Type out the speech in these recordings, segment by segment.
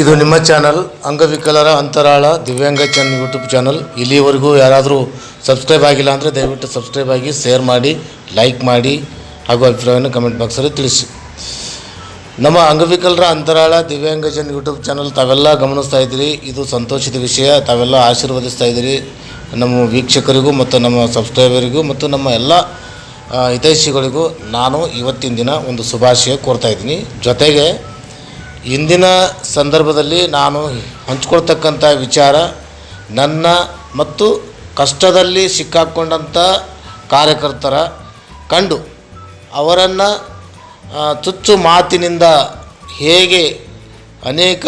ಇದು ನಿಮ್ಮ ಚಾನಲ್ ಅಂಗವಿಕಲರ ಅಂತರಾಳ ದಿವ್ಯಾಂಗ ಚನ್ ಯೂಟ್ಯೂಬ್ ಚಾನಲ್. ಇಲ್ಲಿವರೆಗೂ ಯಾರಾದರೂ ಸಬ್ಸ್ಕ್ರೈಬ್ ಆಗಿಲ್ಲ ಅಂದರೆ ದಯವಿಟ್ಟು ಸಬ್ಸ್ಕ್ರೈಬ್ ಆಗಿ, ಶೇರ್ ಮಾಡಿ, ಲೈಕ್ ಮಾಡಿ ಹಾಗೂ ಅಭಿಪ್ರಾಯವನ್ನು ಕಮೆಂಟ್ ಬಾಕ್ಸಲ್ಲಿ ತಿಳಿಸಿ. ನಮ್ಮ ಅಂಗವಿಕಲರ ಅಂತರಾಳ ದಿವ್ಯಾಂಗ ಜನ್ ಯೂಟ್ಯೂಬ್ ಚಾನಲ್ ತಾವೆಲ್ಲ ಗಮನಿಸ್ತಾ ಇದ್ದೀರಿ. ಇದು ಸಂತೋಷದ ವಿಷಯ. ತಾವೆಲ್ಲ ಆಶೀರ್ವದಿಸ್ತಾ ಇದ್ದೀರಿ. ನಮ್ಮ ವೀಕ್ಷಕರಿಗೂ ಮತ್ತು ನಮ್ಮ ಸಬ್ಸ್ಕ್ರೈಬರಿಗೂ ಮತ್ತು ನಮ್ಮ ಎಲ್ಲ ಹಿತೈಷಿಗಳಿಗೂ ನಾನು ಇವತ್ತಿನ ದಿನ ಒಂದು ಶುಭಾಶಯ ಕೋರ್ತಾ ಇದ್ದೀನಿ. ಜೊತೆಗೆ ಇಂದಿನ ಸಂದರ್ಭದಲ್ಲಿ ನಾನು ಹಂಚ್ಕೊಳ್ತಕ್ಕಂಥ ವಿಚಾರ ನನ್ನ ಮತ್ತು ಕಷ್ಟದಲ್ಲಿ ಸಿಕ್ಕಾಕ್ಕೊಂಡಂಥ ಕಾರ್ಯಕರ್ತರ ಕಂಡು ಅವರನ್ನು ಚುಚ್ಚು ಮಾತಿನಿಂದ ಹೇಗೆ ಅನೇಕ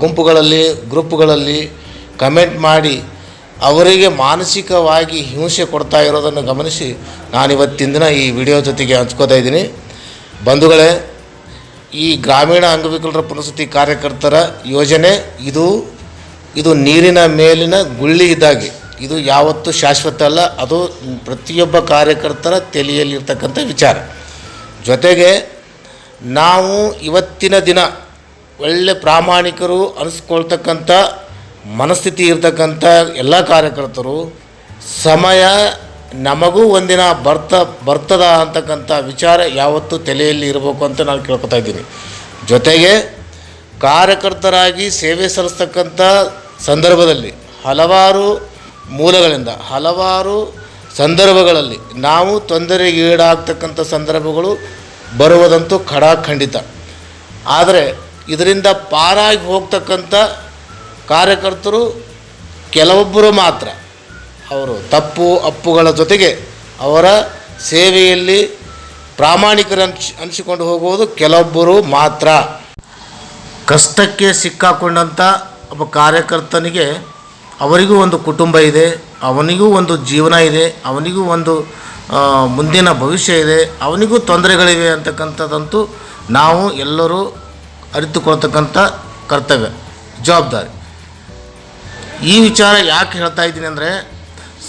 ಗುಂಪುಗಳಲ್ಲಿ, ಗ್ರೂಪ್ಗಳಲ್ಲಿ ಕಮೆಂಟ್ ಮಾಡಿ ಅವರಿಗೆ ಮಾನಸಿಕವಾಗಿ ಹಿಂಸೆ ಕೊಡ್ತಾ ಇರೋದನ್ನು ಗಮನಿಸಿ ನಾನಿವತ್ತಿನ ದಿನ ಈ ವಿಡಿಯೋ ಜೊತೆಗೆ ಹಂಚ್ಕೋತಾ ಇದ್ದೀನಿ. ಬಂಧುಗಳೇ ಈ ಗ್ರಾಮೀಣ ಅಂಗವಿಕಲರ ಪುನಸ್ತಿ ಕಾರ್ಯಕರ್ತರ ಯೋಜನೆ, ಇದು ಇದು ನೀರಿನ ಮೇಲಿನ ಗುಳ್ಳಿ ಇದ್ದಾಗೆ ಇದು ಯಾವತ್ತೂ ಶಾಶ್ವತ ಅಲ್ಲ, ಅದು ಪ್ರತಿಯೊಬ್ಬ ಕಾರ್ಯಕರ್ತರ ತಲೆಯಲ್ಲಿರ್ತಕ್ಕಂಥ ವಿಚಾರ. ಜೊತೆಗೆ ನಾವು ಇವತ್ತಿನ ದಿನ ಒಳ್ಳೆ ಪ್ರಾಮಾಣಿಕರು ಅನಿಸ್ಕೊಳ್ತಕ್ಕಂಥ ಮನಸ್ಥಿತಿ ಇರತಕ್ಕಂಥ ಎಲ್ಲ ಕಾರ್ಯಕರ್ತರು, ಸಮಯ ನಮಗೂ ಒಂದಿನ ಬರ್ತ, ಬರ್ತದ ಅಂತಕ್ಕಂಥ ವಿಚಾರ ಯಾವತ್ತೂ ತಲೆಯಲ್ಲಿ ಇರಬೇಕು ಅಂತ ನಾನು ಕೇಳ್ಕೊತಾ ಇದ್ದೀನಿ. ಜೊತೆಗೆ ಕಾರ್ಯಕರ್ತರಾಗಿ ಸೇವೆ ಸಲ್ಲಿಸ್ತಕ್ಕಂಥ ಸಂದರ್ಭದಲ್ಲಿ ಹಲವಾರು ಮೂಲಗಳಿಂದ, ಹಲವಾರು ಸಂದರ್ಭಗಳಲ್ಲಿ ನಾವು ತೊಂದರೆಗೀಡಾಗ್ತಕ್ಕಂಥ ಸಂದರ್ಭಗಳು ಬರುವುದಂತೂ ಖಡಾಖಂಡಿತ. ಆದರೆ ಇದರಿಂದ ಪಾರಾಗಿ ಹೋಗ್ತಕ್ಕಂಥ ಕಾರ್ಯಕರ್ತರು ಕೆಲವೊಬ್ಬರು ಮಾತ್ರ. ಅವರು ತಪ್ಪು ಅಪ್ಪುಗಳ ಜೊತೆಗೆ ಅವರ ಸೇವೆಯಲ್ಲಿ ಪ್ರಾಮಾಣಿಕರು ಅನ್ಸ್, ಅನಿಸಿಕೊಂಡು ಹೋಗುವುದು ಕೆಲವೊಬ್ಬರು ಮಾತ್ರ. ಕಷ್ಟಕ್ಕೆ ಸಿಕ್ಕಾಕೊಂಡಂಥ ಒಬ್ಬ ಕಾರ್ಯಕರ್ತನಿಗೆ ಅವರಿಗೂ ಒಂದು ಕುಟುಂಬ ಇದೆ, ಅವನಿಗೂ ಒಂದು ಜೀವನ ಇದೆ, ಅವನಿಗೂ ಒಂದು ಮುಂದಿನ ಭವಿಷ್ಯ ಇದೆ, ಅವನಿಗೂ ತೊಂದರೆಗಳಿವೆ ಅಂತಕ್ಕಂಥದ್ದಂತೂ ನಾವು ಎಲ್ಲರೂ ಅರಿತುಕೊಳ್ತಕ್ಕಂಥ ಕರ್ತವ್ಯ, ಜವಾಬ್ದಾರಿ. ಈ ವಿಚಾರ ಯಾಕೆ ಹೇಳ್ತಾ ಇದ್ದೀನಿ ಅಂದರೆ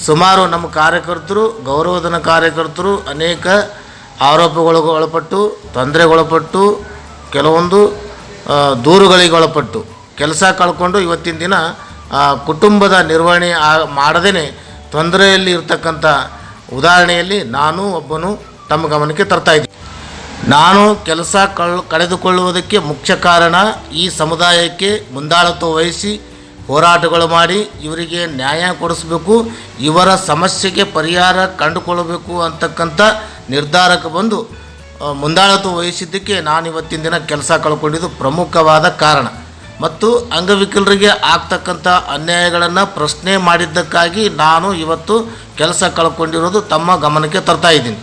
ಸುಮಾರು ನಮ್ಮ ಕಾರ್ಯಕರ್ತರು, ಗೌರವಧನ ಕಾರ್ಯಕರ್ತರು ಅನೇಕ ಆರೋಪಗಳಿಗೆ ಒಳಪಟ್ಟು ತೊಂದರೆಗೊಳಪಟ್ಟು ಕೆಲವೊಂದು ದೂರುಗಳಿಗೆ ಒಳಪಟ್ಟು, ಕೆಲಸ ಕಳ್ಕೊಂಡು ಇವತ್ತಿನ ದಿನ ಕುಟುಂಬದ ನಿರ್ವಹಣೆ ಆ- ಮಾಡದೇ ತೊಂದರೆಯಲ್ಲಿ ಇರತಕ್ಕಂಥ ಉದಾಹರಣೆಯಲ್ಲಿ ನಾನು ಒಬ್ಬನು ತಮ್ಮ ಗಮನಕ್ಕೆ ತರ್ತಾ ಇದ್ದೀನಿ. ನಾನು ಕೆಲಸ ಕಳ್, ಕಳೆದುಕೊಳ್ಳುವುದಕ್ಕೆ ಮುಖ್ಯ ಕಾರಣ ಈ ಸಮುದಾಯಕ್ಕೆ ಮುಂದಾಳತ್ವ ವಹಿಸಿ ಹೋರಾಟಗಳು ಮಾಡಿ ಇವರಿಗೆ ನ್ಯಾಯ ಕೊಡಿಸ್ಬೇಕು, ಇವರ ಸಮಸ್ಯೆಗೆ ಪರಿಹಾರ ಕಂಡುಕೊಳ್ಳಬೇಕು ಅಂತಕ್ಕಂಥ ನಿರ್ಧಾರಕ್ಕೆ ಬಂದು ಮುಂದಾಳತ್ವ ವಹಿಸಿದ್ದಕ್ಕೆ ನಾನು ಇವತ್ತಿನ ದಿನ ಕೆಲಸ ಕಳ್ಕೊಂಡಿದ್ದು ಪ್ರಮುಖವಾದ ಕಾರಣ. ಮತ್ತು ಅಂಗವಿಕಲರಿಗೆ ಆಗ್ತಕ್ಕಂಥ ಅನ್ಯಾಯಗಳನ್ನು ಪ್ರಶ್ನೆ ಮಾಡಿದ್ದಕ್ಕಾಗಿ ನಾನು ಇವತ್ತು ಕೆಲಸ ಕಳ್ಕೊಂಡಿರೋದು ತಮ್ಮ ಗಮನಕ್ಕೆ ತರ್ತಾ ಇದ್ದೀನಿ.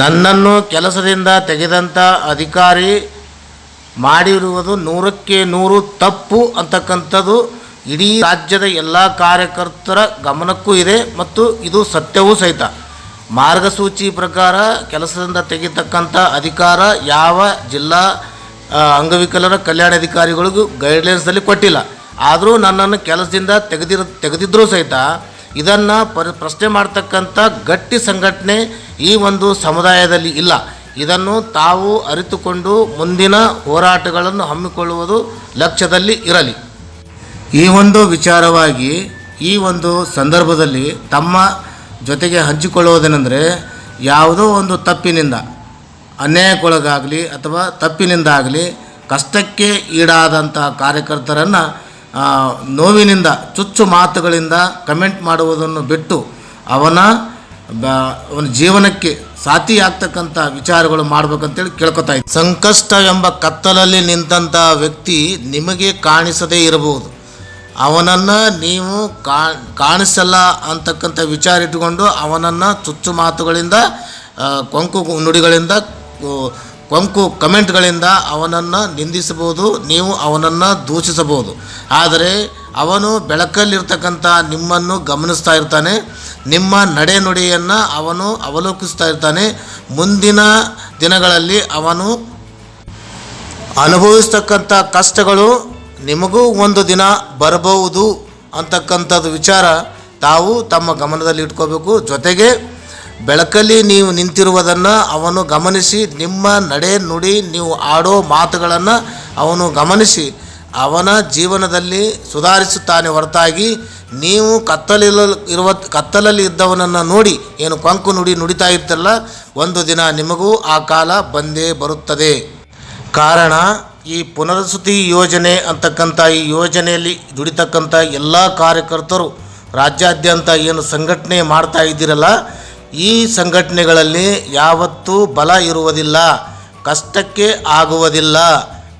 ನನ್ನನ್ನು ಕೆಲಸದಿಂದ ತೆಗೆದಂಥ ಅಧಿಕಾರಿ ಮಾಡಿರುವುದು ನೂರಕ್ಕೆ ನೂರು ತಪ್ಪು ಅಂತಕ್ಕಂಥದ್ದು ಇಡೀ ರಾಜ್ಯದ ಎಲ್ಲ ಕಾರ್ಯಕರ್ತರ ಗಮನಕ್ಕೂ ಇದೆ ಮತ್ತು ಇದು ಸತ್ಯವೂ ಸಹಿತ. ಮಾರ್ಗಸೂಚಿ ಪ್ರಕಾರ ಕೆಲಸದಿಂದ ತೆಗಿತಕ್ಕಂಥ ಅಧಿಕಾರ ಯಾವ ಜಿಲ್ಲಾ ಅಂಗವಿಕಲರ ಕಲ್ಯಾಣ ಅಧಿಕಾರಿಗಳಿಗೂ ಗೈಡ್ಲೈನ್ಸಲ್ಲಿ ಕೊಟ್ಟಿಲ್ಲ. ಆದರೂ ನನ್ನನ್ನು ಕೆಲಸದಿಂದ ತೆಗೆದಿರ ತೆಗೆದಿದ್ದರೂ ಸಹಿತ ಇದನ್ನು ಪರಿ, ಪ್ರಶ್ನೆ ಮಾಡ್ತಕ್ಕಂಥ ಗಟ್ಟಿ ಸಂಘಟನೆ ಈ ಒಂದು ಸಮುದಾಯದಲ್ಲಿ ಇಲ್ಲ. ಇದನ್ನು ತಾವು ಅರಿತುಕೊಂಡು ಮುಂದಿನ ಹೋರಾಟಗಳನ್ನು ಹಮ್ಮಿಕೊಳ್ಳುವುದು ಲಕ್ಷ್ಯದಲ್ಲಿ ಇರಲಿ. ಈ ಒಂದು ವಿಚಾರವಾಗಿ ಈ ಒಂದು ಸಂದರ್ಭದಲ್ಲಿ ತಮ್ಮ ಜೊತೆಗೆ ಹಂಚಿಕೊಳ್ಳುವುದೇನೆಂದರೆ ಯಾವುದೋ ಒಂದು ತಪ್ಪಿನಿಂದ, ಅನ್ಯಾಯಕ್ಕೊಳಗಾಗಲಿ ಅಥವಾ ತಪ್ಪಿನಿಂದಾಗಲಿ ಕಷ್ಟಕ್ಕೆ ಈಡಾದಂಥ ಕಾರ್ಯಕರ್ತರನ್ನು ನೋವಿನಿಂದ, ಚುಚ್ಚು ಮಾತುಗಳಿಂದ ಕಮೆಂಟ್ ಮಾಡುವುದನ್ನು ಬಿಟ್ಟು ಅವನ ಬ, ಅವನ ಜೀವನಕ್ಕೆ ಸಾಥಿಯಾಗ್ತಕ್ಕಂಥ ವಿಚಾರಗಳು ಮಾಡ್ಬೇಕಂತೇಳಿ ಕೇಳ್ಕೊತಾ ಇದ್ದೆ. ಸಂಕಷ್ಟ ಎಂಬ ಕತ್ತಲಲ್ಲಿ ನಿಂತಹ ವ್ಯಕ್ತಿ ನಿಮಗೆ ಕಾಣಿಸದೇ ಇರಬಹುದು. ಅವನನ್ನು ನೀವು ಕಾಣಿಸಲ್ಲ ಅಂತಕ್ಕಂಥ ವಿಚಾರ ಇಟ್ಟುಕೊಂಡು ಅವನನ್ನು ಚುಚ್ಚು ಮಾತುಗಳಿಂದ ಕೊಂಕು ನುಡಿಗಳಿಂದ ಕೊಂಕು ಕಮೆಂಟ್ಗಳಿಂದ ಅವನನ್ನು ನಿಂದಿಸಬಹುದು, ನೀವು ಅವನನ್ನು ದೂಷಿಸಬಹುದು. ಆದರೆ ಅವನು ಬೆಳಕಲ್ಲಿರ್ತಕ್ಕಂಥ ನಿಮ್ಮನ್ನು ಗಮನಿಸ್ತಾ ಇರ್ತಾನೆ, ನಿಮ್ಮ ನಡೆ ನುಡಿಯನ್ನು ಅವನು ಅವಲೋಕಿಸ್ತಾ ಇರ್ತಾನೆ, ಮುಂದಿನ ದಿನಗಳಲ್ಲಿ ಅವನು ಅನುಭವಿಸ್ತಕ್ಕಂಥ ಕಷ್ಟಗಳು ನಿಮಗೂ ಒಂದು ದಿನ ಬರಬಹುದು ಅಂತಕ್ಕಂಥದ್ದು ವಿಚಾರ ತಾವು ತಮ್ಮ ಗಮನದಲ್ಲಿ ಇಟ್ಕೋಬೇಕು. ಜೊತೆಗೆ ಬೆಳಕಲ್ಲಿ ನೀವು ನಿಂತಿರುವುದನ್ನು ಅವನು ಗಮನಿಸಿ, ನಿಮ್ಮ ನಡೆ ನುಡಿ ನೀವು ಆಡೋ ಮಾತುಗಳನ್ನು ಅವನು ಗಮನಿಸಿ, ಅವನ ಜೀವನದಲ್ಲಿ ಸುಧಾರಿಸುತ್ತಾನೆ ಹೊರತಾಗಿ ನೀವು ಕತ್ತಲಿಲ್ಲ ಇರುವ, ಕತ್ತಲಲ್ಲಿ ಇದ್ದವನನ್ನು ನೋಡಿ, ಏನು ಕೊಂಕು ನುಡಿ ನುಡಿತಾ ಇರ್ತಲ್ಲ ಒಂದು ದಿನ ನಿಮಗೂ ಆ ಕಾಲ ಬಂದೇ ಬರುತ್ತದೆ. ಕಾರಣ ಈ ಪುನರ್ವಸತಿ ಯೋಜನೆ ಅಂತಕ್ಕಂಥ ಈ ಯೋಜನೆಯಲ್ಲಿ ದುಡಿತಕ್ಕಂಥ ಎಲ್ಲ ಕಾರ್ಯಕರ್ತರು ರಾಜ್ಯಾದ್ಯಂತ ಏನು ಸಂಘಟನೆ ಮಾಡ್ತಾ ಇದ್ದೀರಲ್ಲ, ಈ ಸಂಘಟನೆಗಳಲ್ಲಿ ಯಾವತ್ತೂ ಬಲ ಇರುವುದಿಲ್ಲ, ಕಷ್ಟಕ್ಕೆ ಆಗುವುದಿಲ್ಲ,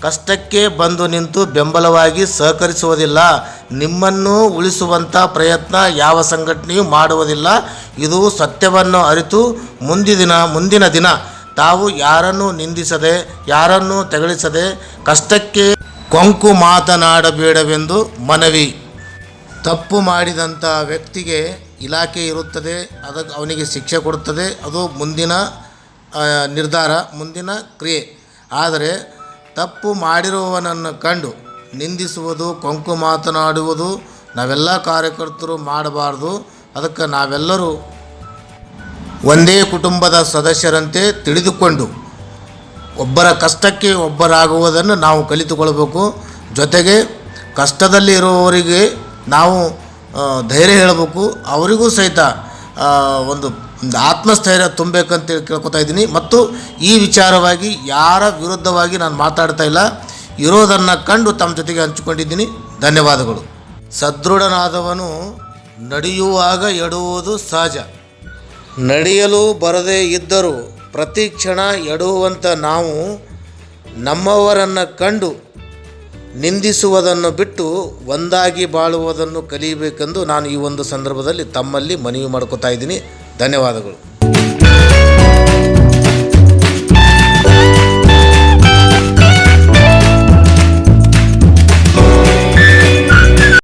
ಕಷ್ಟಕ್ಕೆ ಬಂದು ನಿಂತು ಬೆಂಬಲವಾಗಿ ಸಹಕರಿಸುವುದಿಲ್ಲ, ನಿಮ್ಮನ್ನು ಉಳಿಸುವಂಥ ಪ್ರಯತ್ನ ಯಾವ ಸಂಘಟನೆಯೂ ಮಾಡುವುದಿಲ್ಲ. ಇದು ಸತ್ಯವನ್ನು ಅರಿತು ಮುಂದಿನ ಮುಂದಿನ ದಿನ ತಾವು ಯಾರನ್ನೂ ನಿಂದಿಸದೆ, ಯಾರನ್ನೂ ತೆಗಳಿಸದೆ ಕಷ್ಟಕ್ಕೆ ಕೊಂಕು ಮಾತನಾಡಬೇಡವೆಂದು ಮನವಿ. ತಪ್ಪು ಮಾಡಿದಂಥ ವ್ಯಕ್ತಿಗೆ ಇಲಾಖೆ ಇರುತ್ತದೆ ಅದಕ್ಕೆ ಅವನಿಗೆ ಶಿಕ್ಷೆ ಕೊಡುತ್ತದೆ, ಅದು ಮುಂದಿನ ನಿರ್ಧಾರ, ಮುಂದಿನ ಕ್ರಿಯೆ. ಆದರೆ ತಪ್ಪು ಮಾಡಿರುವವನನ್ನು ಕಂಡು ನಿಂದಿಸುವುದು, ಕೊಂಕು ಮಾತನಾಡುವುದು ನಾವೆಲ್ಲ ಕಾರ್ಯಕರ್ತರು ಮಾಡಬಾರ್ದು. ಅದಕ್ಕೆ ನಾವೆಲ್ಲರೂ ಒಂದೇ ಕುಟುಂಬದ ಸದಸ್ಯರಂತೆ ತಿಳಿದುಕೊಂಡು ಒಬ್ಬರ ಕಷ್ಟಕ್ಕೆ ಒಬ್ಬರಾಗುವುದನ್ನು ನಾವು ಕಲಿತುಕೊಳ್ಬೇಕು. ಜೊತೆಗೆ ಕಷ್ಟದಲ್ಲಿ ಇರುವವರಿಗೆ ನಾವು ಧೈರ್ಯ ಹೇಳಬೇಕು. ಅವರಿಗೂ ಸಹಿತ ಒಂದು ಒಂದು ಆತ್ಮಸ್ಥೈರ್ಯ ತುಂಬಬೇಕಂತೇಳಿ ಕೇಳ್ಕೊತಾ ಇದ್ದೀನಿ. ಮತ್ತು ಈ ವಿಚಾರವಾಗಿ ಯಾರ ವಿರುದ್ಧವಾಗಿ ನಾನು ಮಾತಾಡ್ತಾ ಇಲ್ಲ. ಇರೋದನ್ನು ಕಂಡು ತಮ್ಮ ಜೊತೆಗೆ ಹಂಚಿಕೊಂಡಿದ್ದೀನಿ. ಧನ್ಯವಾದಗಳು. ಸದೃಢನಾದವನು ನಡೆಯುವಾಗ ಎಡುವುದು ಸಹಜ. ನಡೆಯಲು ಬರದೇ ಇದ್ದರೂ ಪ್ರತಿ ಕ್ಷಣ ಎಡುವಂಥ ನಾವು ನಮ್ಮವರನ್ನು ಕಂಡು ನಿಂದಿಸುವುದನ್ನು ಬಿಟ್ಟು ಒಂದಾಗಿ ಬಾಳುವುದನ್ನು ಕಲಿಯಬೇಕೆಂದು ನಾನು ಈ ಒಂದು ಸಂದರ್ಭದಲ್ಲಿ ತಮ್ಮಲ್ಲಿ ಮನವಿ ಮಾಡ್ಕೋತಾ ಇದ್ದೀನಿ. ಧನ್ಯವಾದಗಳು.